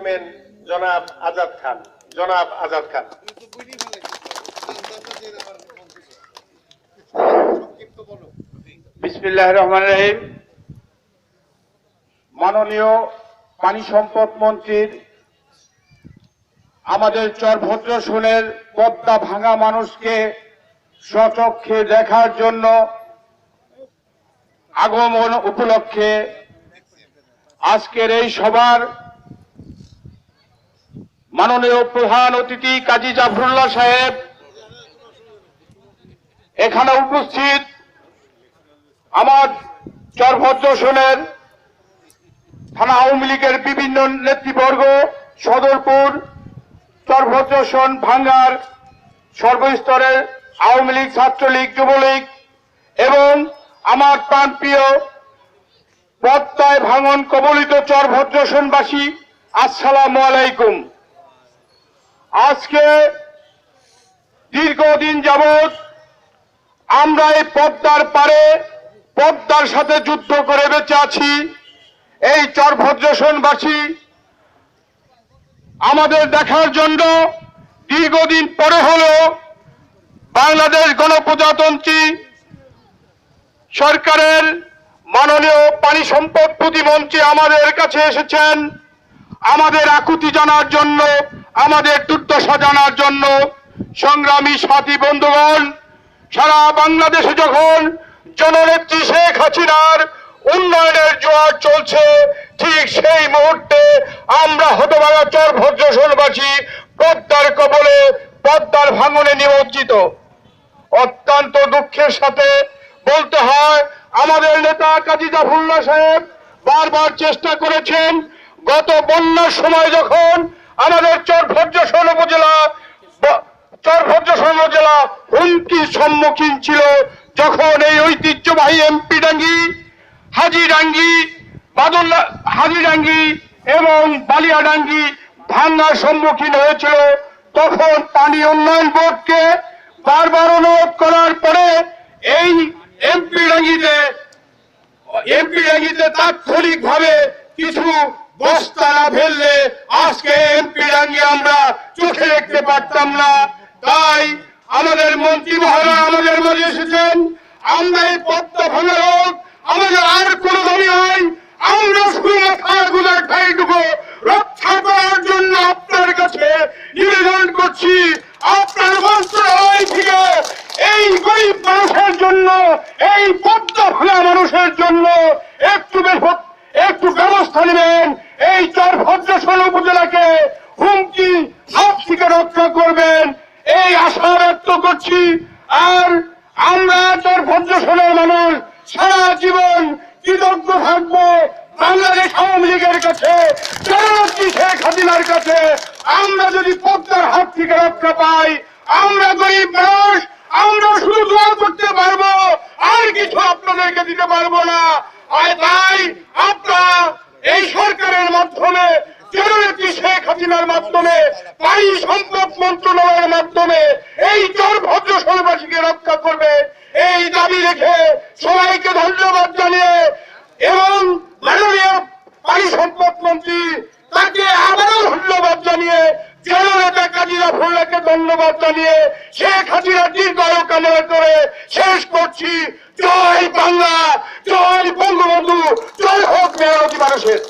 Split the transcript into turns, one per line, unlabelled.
Chairman জনাব আজাদ খান। জনাব আজাদ খান।
বিসমিল্লাহ রহমান রহিম। মাননীয় পানি সম্পদ মন্ত্রীর আমাদের চরভদ্র সোনের পদ্মা ভাঙা মানুষকে স্বচক্ষে দেখার জন্য আগমন উপলক্ষে আজকের এই সভার মাননীয় প্রধান অতিথি কাজী জাফরুল্লাহ সাহেব, এখানে উপস্থিত আমার চরভদ্র সোনের থানা আওয়ামী লীগের বিভিন্ন নেতৃবর্গ, সদরপুর, চরভদ্র সোন ভাঙ্গার সর্বস্তরের আওয়ামী লীগ, ছাত্রলীগ, যুবলীগ এবং আমার প্রাণপ্রিয় পদ্মায় ভাঙন কবলিত চরভদ্র সোনবাসী, আসসালামু আলাইকুম। আজকে দীর্ঘদিন যাবৎ আমরা এই পদ্মার পারে পদ্মার সাথে যুদ্ধ করে বেঁচে আছি। এই চরভদ্রসনবাসী আমাদের দেখার জন্য দীর্ঘদিন পরে হলেও বাংলাদেশ গণপ্রজাতন্ত্রী সরকারের মাননীয় পানি সম্পদ প্রতিমন্ত্রী আমাদের কাছে এসেছেন। আমাদের আকুতি জানার জন্য আমাদের দুর্দশা জানার জন্য সংগ্রামী সাথী বন্ধুগণ, সারা বাংলাদেশে যখন জননেত্রী শেখ হাসিনার উন্নয়নের জোয়ার চলছে, ঠিক সেই মুহূর্তে আমরা হতবাগা চর ভদ্রসনবাসী পদ্মার কবলে, পদ্মার ভাঙনে নিমজ্জিত। অত্যন্ত দুঃখের সাথে বলতে হয়, আমাদের নেতা কাজী জাফরুল্লাহ সাহেব বারবার চেষ্টা করেছেন, গত বন্যার সময় যখন আমাদের চর ভদ্রসন উপজেলা, ব- চরভদ্রসন জেলা হুমকির সম্মুখীন ছিল যখন এই ঐতিহ্যবাহী এমপি ডাঙ্গি হাজিডাঙ্গি বাদুল্লা হাজিডাঙ্গি এবং বালিয়াডাঙ্গি ভাঙ্গার সম্মুখীন হয়েছিল। তখন পানি উন্নয়ন বোর্ডকে বারবার অনুরোধ করার পরে এই এমপি ডাঙ্গিতে এমপি ডাঙ্গিতে তাৎক্ষণিক ভাবে কিছু বস্তা না ফেললে পারতাম না। তাই আমাদের মন্ত্রী মহোদয় আমাদের মাঝে এসেছেন। আমরা এই পদ্মা ভাঙা লোক আমাদের আর কোন দাবি আপনার কাছে করছি। আপনার এই মানুষের জন্য, এই মানুষের জন্য একটু একটু ব্যবস্থা নেবেন। এই চর ভদ্রসন উপজেলাকে হুমকি হাত থেকে রক্ষা করবেন এই আশা ব্যক্ত করছি আর আমরা চর ভদ্রসনের মানুষ সারা জীবন কৃতজ্ঞ থাকব বাংলাদেশ আওয়ামী লীগের কাছে শেখ হাসিনার কাছে। আমরা যদি পদ্মার হাত থেকে রক্ষা পাই, আমরা গরিব মানুষ, আমরা শুধু দোয়া করতে পারব, আর কিছু আপনাদেরকে দিতে পারব না। আর তাই আপনারা এই সরকারের মাধ্যমে, জননেত্রী শেখ হাসিনার মাধ্যমে পানি সম্পদ মন্ত্রণালয়ের মাধ্যমে এই চর ভদ্র সনবাসীকে রক্ষা করবে। এই দাবি রেখে সবাইকে ধন্যবাদ জানিয়ে এবং মাননীয় পানি সম্পদ মন্ত্রী, তাকে আবারও ধন্যবাদ জানিয়ে জেল নেতা কাজিরা ফুল্লাকে ধন্যবাদ জানিয়ে শেখ হাসিনা দীর্ঘায়ু কামনা করে শেষ করছি। জয় বাংলা, জয় বঙ্গবন্ধু, জয় হোক মেয়র মানুষের।